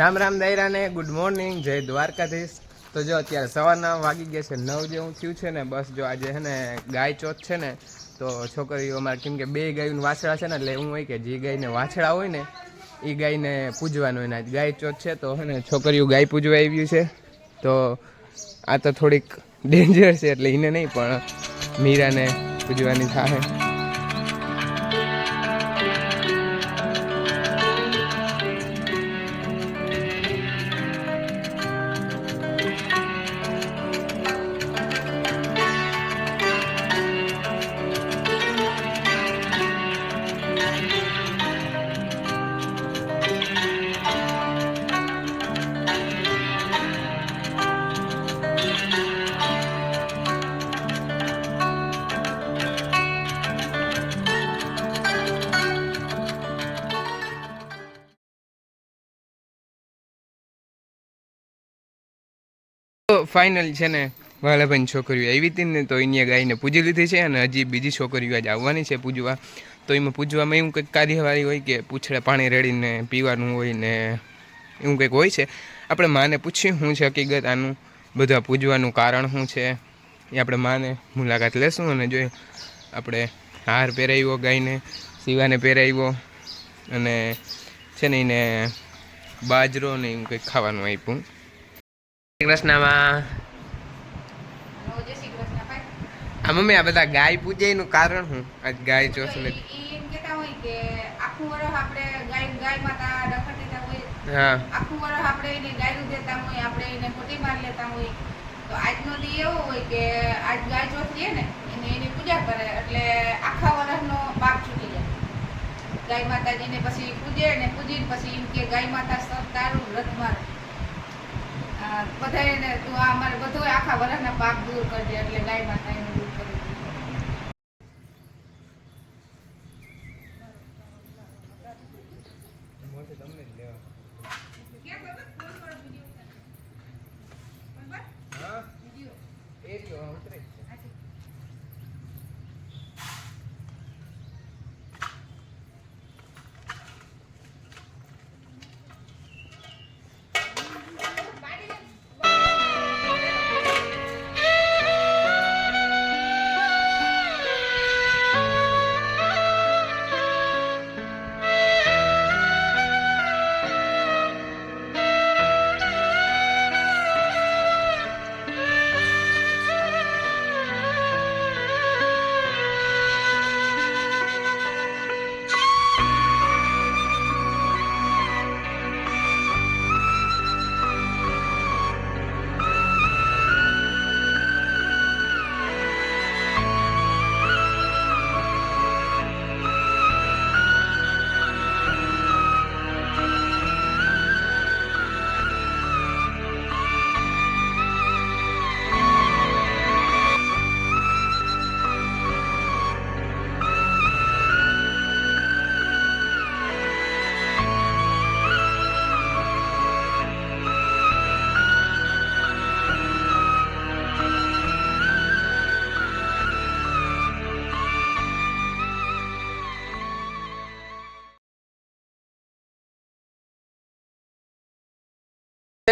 રામ રામ દાયરાને good morning જય દ્વારકાધીશ. તો જો અત્યારે સવારના વાગી ગયા છે નવ જેવું થયું છે ને, બસ જો આજે છે ને ગાય ચોથ છે ને, તો છોકરીઓ અમારે કેમ કે બે ગાયનું વાછડા છે ને, એટલે એવું હોય કે જે ગાયને વાછડા હોય ને, એ ગાયને પૂજવાનું હોય ને. ગાય ચોથ છે તો છે ને છોકરીઓ ગાય પૂજવા આવ્યું છે. તો આ તો થોડીક ડેન્જર છે, એટલે એને નહીં, પણ મીરાને પૂજવાની થાય ફાઇનલ છે ને, વાલાભાઈની છોકરીઓ આવી હતી ને, તો એની ગાયને પૂજી લીધી છે અને હજી બીજી છોકરીઓ આજે આવવાની છે પૂજવા. તો એમાં પૂજવામાં એવું કંઈક કાર્યવાહી હોય કે પૂછડે પાણી રેડીને પીવાનું હોય ને એવું કંઈક હોય છે. આપણે માને પૂછ્યું શું છે હકીકત આનું, બધા પૂજવાનું કારણ શું છે? એ આપણે માને મુલાકાત લેશું અને જોઈએ આપણે હાર પહેરાવ્યો ગાયને, શિવાને પહેરાવ્યો અને છે ને એને બાજરો ને એવું કંઈક ખાવાનું આપ્યું. કૃષ્ણમાં. આ મમ્મી આ બધા ગાય પૂજે એનું કારણ શું? આજ ગાય હા. આખું વરસ આપણે એને દેતા હોય આપણે એને ખોટી માર લેતા હોય. તો આજનો દી એવો હોય કે આજ ગાય ચોથ લે ને એને એની પૂજા કરે એટલે આખા વરસનો પાપ છૂટી જાય. ગાય માતાજીને પછી પૂજે ને પૂજીને પછી એમ કે ગાય માતા તારું વ્રત માર. આ બધાયને તું આ અમારે બધો આખા વરસના પાક દૂર કરજે એટલે ગાય માતા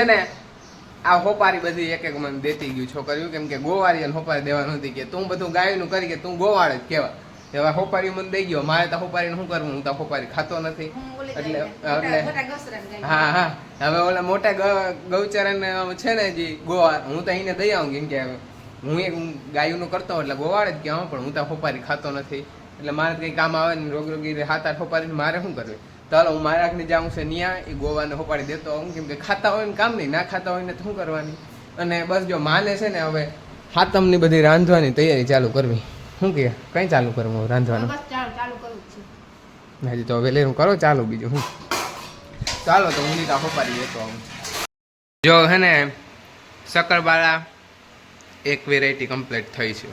છે ને આ હોપારી બધી એક એક મને દેતી ગયું છોકરીઓ. કેમ કે ગોવાળી અને હોપારી દેવાનું હતી કે તું બધું ગાયનું કરી કે તું ગોવાળ જ કેવા એવા હોપારી મને દઈ ગયો. મારે તો હોપારી શું કરવું? હું તો હોપારી ખાતો નથી. એટલે એટલે. હા હા. હવે ઓલા મોટા ગૌચરણ છે ને જે ગોવા હું તો એને દઈ આવું કેમ કે હું એક ગાયનું કરતો એટલે ગોવાળ જ કહેવાય પણ હું તો હોપારી ખાતો નથી. એટલે મારે કંઈ કામ આવે ને રોગ રોગી હાથ આઠ હોપારી મારે શું કરવું? ચાલો હું મારા જ્યાં જાઉં છે ન્યા એ ગોવાને હોપાડી દેતો હું કેમ કે ખાતા હોય ને કામ નહીં ના ખાતા હોય ને શું કરવાની? અને બસ જો માને છે ને હવે હાતમની બધી રાંધવાની તૈયારી ચાલુ કરવી. શું કે? કઈ ચાલુ કરવું હવે રાંધવાનું? હજી તો વેલેરું કરો? ચાલો બીજું હું? ચાલો તો હું નીતા હોપાડી દેતો આવું. જો હે ને શક્કરપારા એક વેરાયટી કમ્પ્લીટ થઈ છે.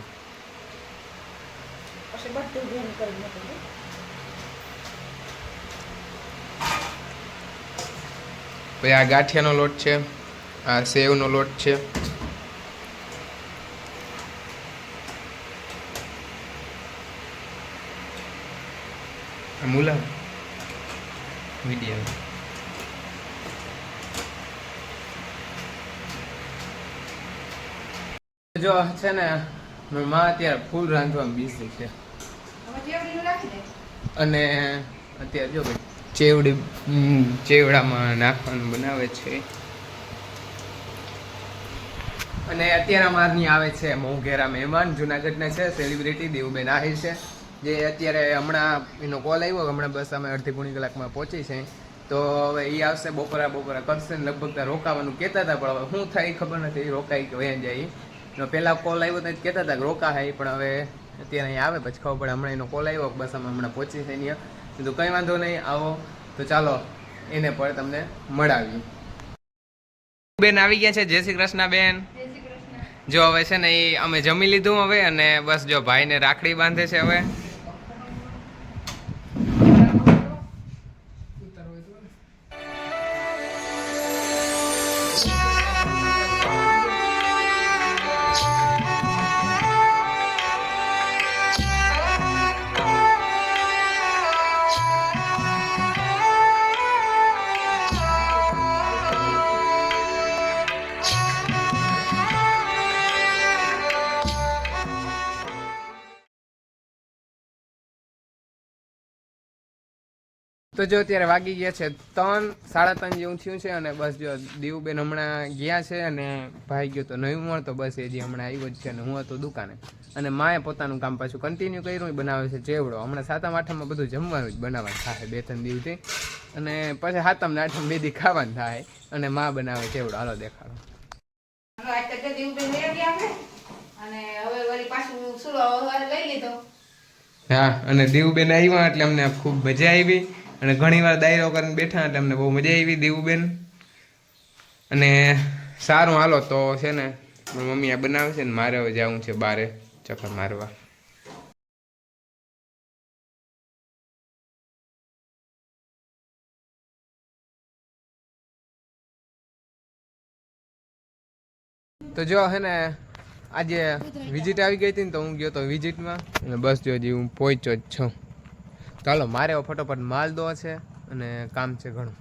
પછી આ ગાંઠિયાનો લોટ છે આ સેવનો લોટ છે. મૂલા મીડિયમ. જો છે ને મા અત્યારે ફૂલ રાંધવામાં બિઝી છે. અને અત્યારે જો ભાઈ ચેવડી ચેવડામાં નાખવાનું બનાવે છે. અને અત્યારે અમારની આવે છે મોંઘેરા મહેમાન, જુનાગઢના છે સેલિબ્રિટી દેવબેન આહિર છે. જે અત્યારે હમણાં એનો કોલ આવ્યો, હમણાં બસ અમે અડધી પૂણી કલાકમાં પહોંચી છે. તો હવે એ આવશે બપોરા બપોરા કરશે ને લગભગ ત્યાં રોકાવાનું કહેતા હતા, પણ હવે શું થાય ખબર નથી. રોકાય કે વયા જાય પહેલાં કોલ આવ્યો તો કહેતા હતા રોકા પણ હવે અત્યારે અહીં આવે, પછી ખબર પડે. હમણાં એનો કોલ આવ્યો, બસ અમે હમણાં પહોંચી છે અહીંયા. કીધું કંઈ વાંધો નહીં આવો. તો ચાલો એને પણ તમને મળાવી બેન આવી ગયા છે. જય શ્રી કૃષ્ણ બેન. જો હવે છે ને એ અમે જમી લીધું હવે અને બસ જો ભાઈને રાખડી બાંધે છે હવે. તો જો અત્યારે વાગી ગયા છે ત્રણ સાડા ત્રણ જેવું થયું છે અને બસ જો દીવબેન હમણાં ગયા છે અને ભાઈ ગયો તો નહીં મળતો બસ એ જે હમણાં આવ્યો જ છે અને હું હતો દુકાને. અને માએ પોતાનું કામ પાછું કન્ટિન્યુ કર્યું એ બનાવે છે ચેવડો. હમણાં સાતમ આઠમમાં બધું જમવાનું જ બનાવવાનું થાય બે ત્રણ દિવસથી. અને પછી સાતમ ને આઠમ બેદી ખાવાનું થાય અને મા બનાવે ચેવડો. હાલો દેખાડો. અને હવે વળી પાછું સુરો લઈ લીધો. હા અને દીવબેન આવ્યા એટલે અમને ખૂબ મજા આવી. અને ઘણી વાર દાયરો કરીને બેઠા એટલે અમને બહુ મજા આવી દેવુબેન. અને સારું હાલો તો છે ને મમ્મી આ બનાવે છે ને, મારે હવે જવું છે બારે ચક્કર મારવા. તો જો હે ને, આજે વિઝિટ આવી ગઈ હતી ને, તો હું ગયો તો વિઝિટમાં અને બસ જો હજી હું પહોંચ્યો જ છું. ચાલો મારે ફટોફટ માલ દો છે અને કામ છે ઘણું.